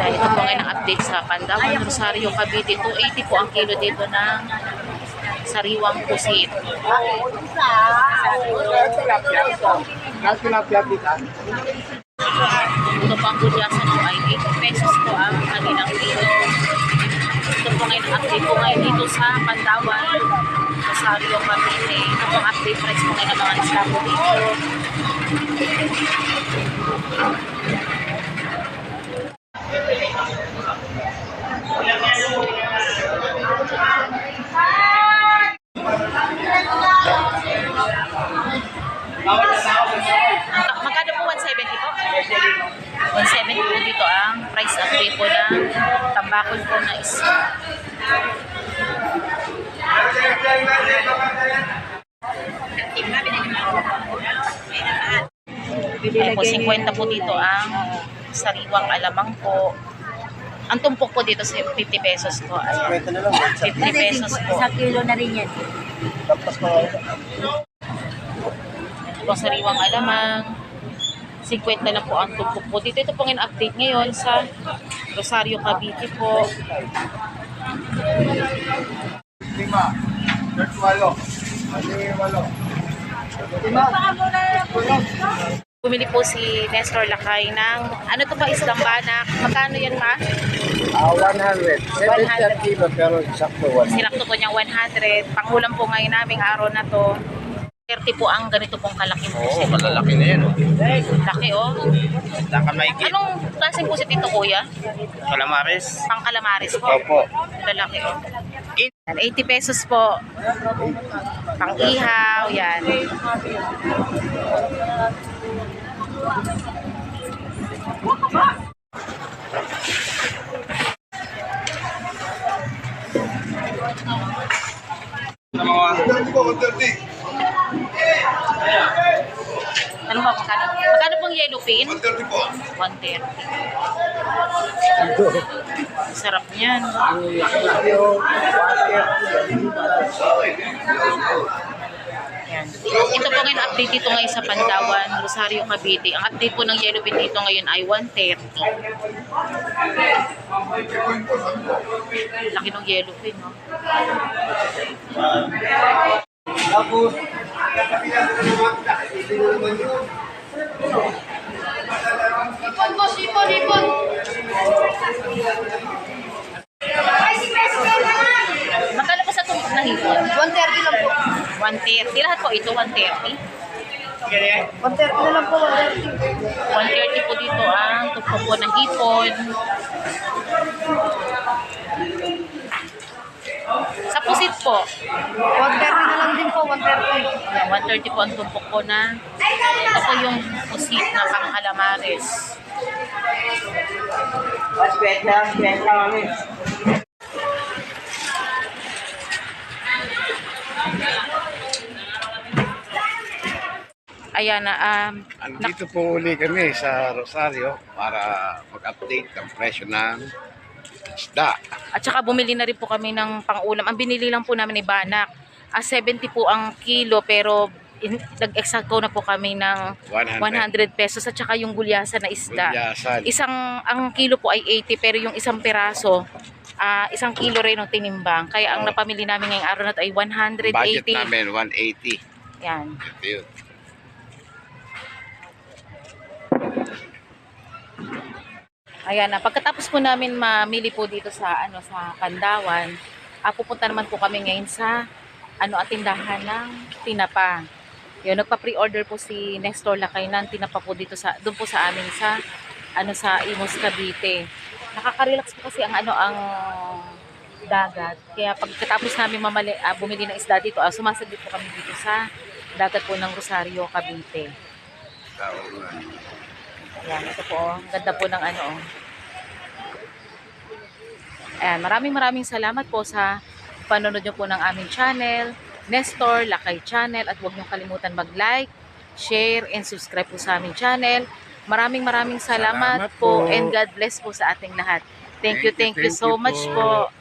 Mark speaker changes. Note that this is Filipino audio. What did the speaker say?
Speaker 1: Ayan, ito po ngayon ang update sa Pandawan, Rosario, Cavite. 280 po ang kilo dito ng sariwang pusit. Ito po ang gulyasan po ay 80 pesos po ang kanilang kilo. Ito po ngayon ang update po ngayon dito sa Pandawan, Rosario, Cavite. Ito po ang update price po ngayon ng mga isda po dito. Price update po ng tambakol po na isda. Ayan po, 50 po dito ang sariwang alamang po. Ang tumpok po dito sa 50 pesos po. Ayan. 50 pesos po.
Speaker 2: Sa kilo na rin yan.
Speaker 1: Ito po sariwang alamang. 50 lang po ang tumpok po. Dito ito pong in-update ngayon sa Rosario Cavite po.
Speaker 3: Lima. Walo. Walo? Lima.
Speaker 1: Bumili po si Nestor Lakay ng, ano to ba, isdang banak? Magkano yan ma?
Speaker 3: Ah, 100. 70 kilo pero sakto 100.
Speaker 1: Sinakto po niyang 100. Pangulam po ngayon naming araw na to. 30 po ang ganito pong kalaking
Speaker 3: Oo,
Speaker 1: pusit.
Speaker 3: malalaki na yan. Oh.
Speaker 1: Laki oh.
Speaker 3: Saka may
Speaker 1: Anong klaseng pusit ito kuya?
Speaker 3: Calamares.
Speaker 1: Pang calamares po.
Speaker 3: Opo.
Speaker 1: Lalaki oh. Yan, 80 pesos po. Pang ihaw, yan. Ano ba magkano? Magkano pong yellow pin? 130 po. 130. Sarap niyan. Yan. Ito po ngayon update dito ngayon sa Pandawan, Rosario, Cavite. Ang update po ng yellow pin dito ngayon ay 130. Laki ng yellow pin, no?
Speaker 3: Tapos,
Speaker 2: Ipon boss, ipon, ipon.
Speaker 1: Magkano po sa tumpok ng hipon?
Speaker 2: 130 lang po.
Speaker 1: 130. Lahat po ito, 130.
Speaker 2: 130 na lang po, 130.
Speaker 1: 130 po dito ang tumpok po ng hipon. Sa pusit po,
Speaker 2: 130 din po, 130.
Speaker 1: Yan, 130 po ang tumpok po na ito po yung pusit na pang calamares.
Speaker 3: mas benta, benta kami.
Speaker 1: Ayan na, um,
Speaker 3: Andito po uli kami sa Rosario para mag-update ng presyo ng isda.
Speaker 1: at saka bumili na rin po kami ng pangulam. Ang binili lang po namin ni Banak, ah, 70 po ang kilo pero in, nag-exacto na po kami ng
Speaker 3: 100.
Speaker 1: 100 pesos at saka yung gulyasan na isda.
Speaker 3: Gulyasan.
Speaker 1: Isang, ang kilo po ay 80 pero yung isang peraso, ah, isang kilo rin ng tinimbang. Kaya ang
Speaker 3: Oo.
Speaker 1: napamili namin ngayong araw na ito ay 180.
Speaker 3: Budget namin, 180.
Speaker 1: Yan.
Speaker 3: Yun.
Speaker 1: Ayan na, pagkatapos po namin mamili po dito sa ano sa Pandawan, ah, pupunta naman po kami ngayon sa ano at tindahan ng tinapa. Yun, nagpa-pre-order po si Nestor Lakay ng tinapa po dito sa doon po sa amin sa ano sa Imos Cavite. Nakaka-relax po kasi ang ano ang dagat. Kaya pagkatapos namin mamali, ah, bumili ng isda dito, ah, sumasaglit po kami dito sa dagat po ng Rosario, Cavite. Ayan, ito po. oh. Ganda po ng ano. oh. Ayan, maraming maraming salamat po sa panonood nyo po ng aming channel, Nestor Lakay Channel. At huwag nyo kalimutan mag-like, share, and subscribe po sa aming channel. Maraming maraming salamat,
Speaker 3: Salamat
Speaker 1: po.
Speaker 3: po.
Speaker 1: and God bless po sa ating lahat. Thank,
Speaker 3: Thank
Speaker 1: you,
Speaker 3: you,
Speaker 1: thank you
Speaker 3: thank
Speaker 1: so
Speaker 3: you
Speaker 1: much
Speaker 3: po.
Speaker 1: po.